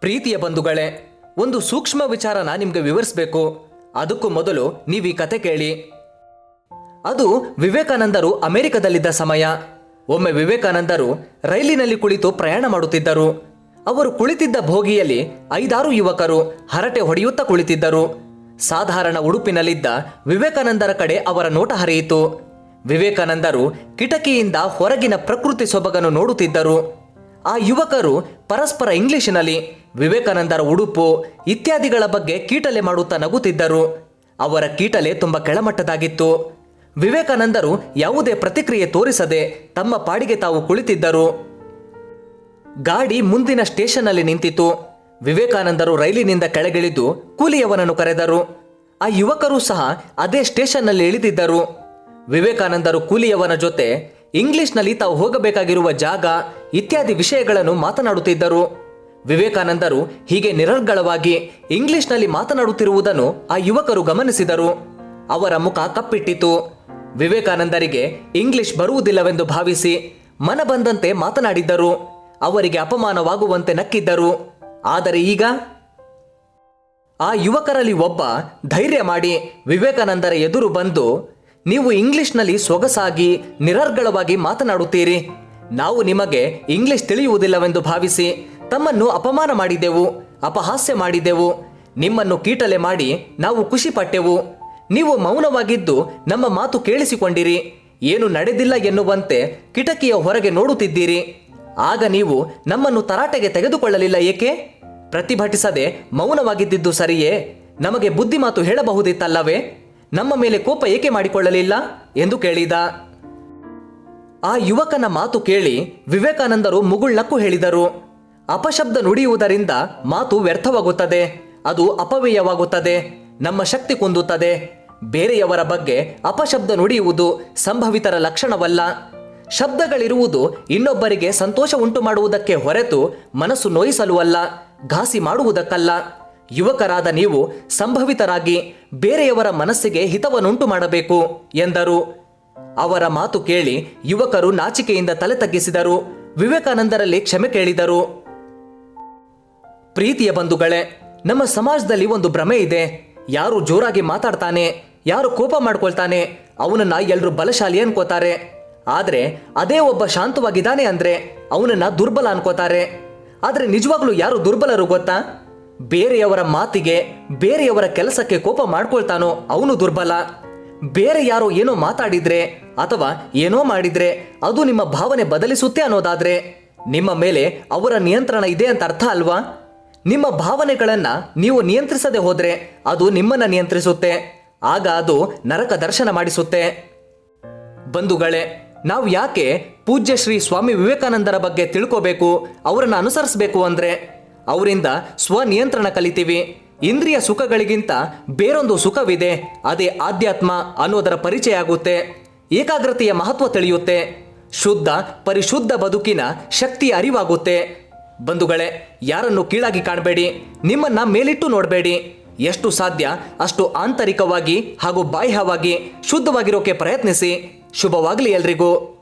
ಪ್ರೀತಿಯ ಬಂಧುಗಳೇ, ಒಂದು ಸೂಕ್ಷ್ಮ ವಿಚಾರನ ನಿಮಗೆ ವಿವರಿಸಬೇಕು. ಅದಕ್ಕೂ ಮೊದಲು ನೀವು ಈ ಕತೆ ಕೇಳಿ. ಅದು ವಿವೇಕಾನಂದರು ಅಮೆರಿಕದಲ್ಲಿದ್ದ ಸಮಯ. ಒಮ್ಮೆ ವಿವೇಕಾನಂದರು ರೈಲಿನಲ್ಲಿ ಕುಳಿತು ಪ್ರಯಾಣ ಮಾಡುತ್ತಿದ್ದರು. ಅವರು ಕುಳಿತಿದ್ದ ಭೋಗಿಯಲ್ಲಿ ಐದಾರು ಯುವಕರು ಹರಟೆ ಹೊಡೆಯುತ್ತಾ ಕುಳಿತಿದ್ದರು. ಸಾಧಾರಣ ಉಡುಪಿನಲ್ಲಿದ್ದ ವಿವೇಕಾನಂದರ ಕಡೆ ಅವರ ನೋಟ ಹರಿಯಿತು. ವಿವೇಕಾನಂದರು ಕಿಟಕಿಯಿಂದ ಹೊರಗಿನ ಪ್ರಕೃತಿ ಸೊಬಗನ್ನು ನೋಡುತ್ತಿದ್ದರು. ಆ ಯುವಕರು ಪರಸ್ಪರ ಇಂಗ್ಲಿಷಿನಲ್ಲಿ ವಿವೇಕಾನಂದರ ಉಡುಪು ಇತ್ಯಾದಿಗಳ ಬಗ್ಗೆ ಕೀಟಲೆ ಮಾಡುತ್ತಾ ನಗುತ್ತಿದ್ದರು. ಅವರ ಕೀಟಲೆ ತುಂಬ ಕೆಳಮಟ್ಟದಾಗಿತ್ತು. ವಿವೇಕಾನಂದರು ಯಾವುದೇ ಪ್ರತಿಕ್ರಿಯೆ ತೋರಿಸದೆ ತಮ್ಮ ಪಾಡಿಗೆ ತಾವು ಕುಳಿತಿದ್ದರು. ಗಾಡಿ ಮುಂದಿನ ಸ್ಟೇಷನ್ನಲ್ಲಿ ನಿಂತಿತು ವಿವೇಕಾನಂದರು ರೈಲಿನಿಂದ ಕೆಳಗಿಳಿದು ಕೂಲಿಯವನನ್ನು ಕರೆದರು. ಆ ಯುವಕರು ಸಹ ಅದೇ ಸ್ಟೇಷನ್ನಲ್ಲಿ ಇಳಿದಿದ್ದರು. ವಿವೇಕಾನಂದರು ಕೂಲಿಯವನ ಜೊತೆ ಇಂಗ್ಲಿಷ್ನಲ್ಲಿ ತಾವು ಹೋಗಬೇಕಾಗಿರುವ ಜಾಗ ಇತ್ಯಾದಿ ವಿಷಯಗಳನ್ನು ಮಾತನಾಡುತ್ತಿದ್ದರು. ವಿವೇಕಾನಂದರು ಹೀಗೆ ನಿರರ್ಗಳವಾಗಿ ಇಂಗ್ಲಿಷ್ನಲ್ಲಿ ಮಾತನಾಡುತ್ತಿರುವುದನ್ನು ಆ ಯುವಕರು ಗಮನಿಸಿದರು. ಅವರ ಮುಖ ಕಪ್ಪಿಟ್ಟಿತು. ವಿವೇಕಾನಂದರಿಗೆ ಇಂಗ್ಲಿಷ್ ಬರುವುದಿಲ್ಲವೆಂದು ಭಾವಿಸಿ ಮನ ಬಂದಂತೆ ಮಾತನಾಡಿದ್ದರು. ಅವರಿಗೆ ಅಪಮಾನವಾಗುವಂತೆ ನಕ್ಕಿದ್ದರು. ಆದರೆ ಈಗ ಆ ಯುವಕರಲ್ಲಿ ಒಬ್ಬ ಧೈರ್ಯ ಮಾಡಿ ವಿವೇಕಾನಂದರ ಎದುರು ಬಂದು, ನೀವು ಇಂಗ್ಲಿಷ್ನಲ್ಲಿ ಸೊಗಸಾಗಿ ನಿರರ್ಗಳವಾಗಿ ಮಾತನಾಡುತ್ತೀರಿ. ನಾವು ನಿಮಗೆ ಇಂಗ್ಲಿಷ್ ತಿಳಿಯುವುದಿಲ್ಲವೆಂದು ಭಾವಿಸಿ ತಮ್ಮನ್ನು ಅಪಮಾನ ಮಾಡಿದೆವು, ಅಪಹಾಸ್ಯ ಮಾಡಿದೆವು. ನಿಮ್ಮನ್ನು ಕೀಟಲೆ ಮಾಡಿ ನಾವು ಖುಷಿ ಪಟ್ಟೆವು. ನೀವು ಮೌನವಾಗಿದ್ದು ನಮ್ಮ ಮಾತು ಕೇಳಿಸಿಕೊಂಡಿರಿ. ಏನು ನಡೆದಿಲ್ಲ ಎನ್ನುವಂತೆ ಕಿಟಕಿಯ ಹೊರಗೆ ನೋಡುತ್ತಿದ್ದೀರಿ. ಆಗ ನೀವು ನಮ್ಮನ್ನು ತರಾಟೆಗೆ ತೆಗೆದುಕೊಳ್ಳಲಿಲ್ಲ ಏಕೆ? ಪ್ರತಿಭಟಿಸದೆ ಮೌನವಾಗಿದ್ದಿದ್ದು ಸರಿಯೇ? ನಮಗೆ ಬುದ್ಧಿ ಮಾತು ಹೇಳಬಹುದಿತ್ತಲ್ಲವೇ? ನಮ್ಮ ಮೇಲೆ ಕೋಪ ಏಕೆ ಮಾಡಿಕೊಳ್ಳಲಿಲ್ಲ? ಎಂದು ಕೇಳಿದ. ಆ ಯುವಕನ ಮಾತು ಕೇಳಿ ವಿವೇಕಾನಂದರು ಮುಗುಳ್ನಕ್ಕು ಹೇಳಿದರು. ಅಪಶಬ್ದ ನುಡಿಯುವುದರಿಂದ ಮಾತು ವ್ಯರ್ಥವಾಗುತ್ತದೆ, ಅದು ಅಪವ್ಯಯವಾಗುತ್ತದೆ, ನಮ್ಮ ಶಕ್ತಿ ಕುಂದುತ್ತದೆ. ಬೇರೆಯವರ ಬಗ್ಗೆ ಅಪಶಬ್ದ ನುಡಿಯುವುದು ಸಂಭವಿತರ ಲಕ್ಷಣವಲ್ಲ. ಶಬ್ದಗಳಿರುವುದು ಇನ್ನೊಬ್ಬರಿಗೆ ಸಂತೋಷ ಉಂಟು ಮಾಡುವುದಕ್ಕೆ ಹೊರತು ಮನಸ್ಸು ನೋಯಿಸಲು ಅಲ್ಲ, ಘಾಸಿ ಮಾಡುವುದಕ್ಕಲ್ಲ. ಯುವಕರಾದ ನೀವು ಸಂಭವಿತರಾಗಿ ಬೇರೆಯವರ ಮನಸ್ಸಿಗೆ ಹಿತವನ್ನುಂಟು ಮಾಡಬೇಕು ಎಂದರು. ಅವರ ಮಾತು ಕೇಳಿ ಯುವಕರು ನಾಚಿಕೆಯಿಂದ ತಲೆ ತಗ್ಗಿಸಿದರು ವಿವೇಕಾನಂದರಲ್ಲಿ ಕ್ಷಮೆ ಕೇಳಿದರು. ಪ್ರೀತಿಯ ಬಂಧುಗಳೇ, ನಮ್ಮ ಸಮಾಜದಲ್ಲಿ ಒಂದು ಭ್ರಮೆ ಇದೆ. ಯಾರು ಜೋರಾಗಿ ಮಾತಾಡ್ತಾನೆ, ಯಾರು ಕೋಪ ಮಾಡ್ಕೊಳ್ತಾನೆ, ಅವನನ್ನ ಎಲ್ಲರೂ ಬಲಶಾಲಿ ಅನ್ಕೋತಾರೆ. ಆದರೆ ಅದೇ ಒಬ್ಬ ಶಾಂತವಾಗಿದ್ದಾನೆ ಅಂದ್ರೆ ಅವನನ್ನ ದುರ್ಬಲ ಅನ್ಕೋತಾರೆ. ಆದರೆ ನಿಜವಾಗ್ಲೂ ಯಾರು ದುರ್ಬಲರು ಗೊತ್ತಾ? ಬೇರೆಯವರ ಮಾತಿಗೆ, ಬೇರೆಯವರ ಕೆಲಸಕ್ಕೆ ಕೋಪ ಮಾಡ್ಕೊಳ್ತಾನೋ ಅವನು ದುರ್ಬಲ. ಬೇರೆ ಯಾರೋ ಏನೋ ಮಾತಾಡಿದ್ರೆ ಅಥವಾ ಏನೋ ಮಾಡಿದ್ರೆ ಅದು ನಿಮ್ಮ ಭಾವನೆ ಬದಲಿಸುತ್ತೆ ಅನ್ನೋದಾದ್ರೆ, ನಿಮ್ಮ ಮೇಲೆ ಅವರ ನಿಯಂತ್ರಣ ಇದೆ ಅಂತ ಅರ್ಥ ಅಲ್ವಾ? ನಿಮ್ಮ ಭಾವನೆಗಳನ್ನು ನೀವು ನಿಯಂತ್ರಿಸದೆ ಹೋದರೆ ಅದು ನಿಮ್ಮನ್ನ ನಿಯಂತ್ರಿಸುತ್ತೆ. ಆಗ ಅದು ನರಕ ದರ್ಶನ ಮಾಡಿಸುತ್ತೆ. ಬಂಧುಗಳೇ, ನಾವು ಯಾಕೆ ಪೂಜ್ಯ ಶ್ರೀ ಸ್ವಾಮಿ ವಿವೇಕಾನಂದರ ಬಗ್ಗೆ ತಿಳ್ಕೋಬೇಕು, ಅವರನ್ನು ಅನುಸರಿಸಬೇಕು ಅಂದ್ರೆ? ಅವರಿಂದ ಸ್ವನಿಯಂತ್ರಣ ಕಲಿತೀವಿ. ಇಂದ್ರಿಯ ಸುಖಗಳಿಗಿಂತ ಬೇರೊಂದು ಸುಖವಿದೆ, ಅದೇ ಆಧ್ಯಾತ್ಮ ಅನ್ನೋದರ ಪರಿಚಯ ಆಗುತ್ತೆ. ಏಕಾಗ್ರತೆಯ ಮಹತ್ವ ತಿಳಿಯುತ್ತೆ. ಶುದ್ಧ, ಪರಿಶುದ್ಧ ಬದುಕಿನ ಶಕ್ತಿ ಅರಿವಾಗುತ್ತೆ. ಬಂಧುಗಳೇ, ಯಾರನ್ನು ಕೀಳಾಗಿ ಕಾಣಬೇಡಿ, ನಿಮ್ಮನ್ನ ಮೇಲಿಟ್ಟು ನೋಡಬೇಡಿ. ಎಷ್ಟು ಸಾಧ್ಯ, ಅಷ್ಟು ಆಂತರಿಕವಾಗಿ ಹಾಗೂ ಬಾಹ್ಯವಾಗಿ ಶುದ್ಧವಾಗಿರೋಕೆ ಪ್ರಯತ್ನಿಸಿ. ಶುಭವಾಗಲಿ ಎಲ್ರಿಗೂ.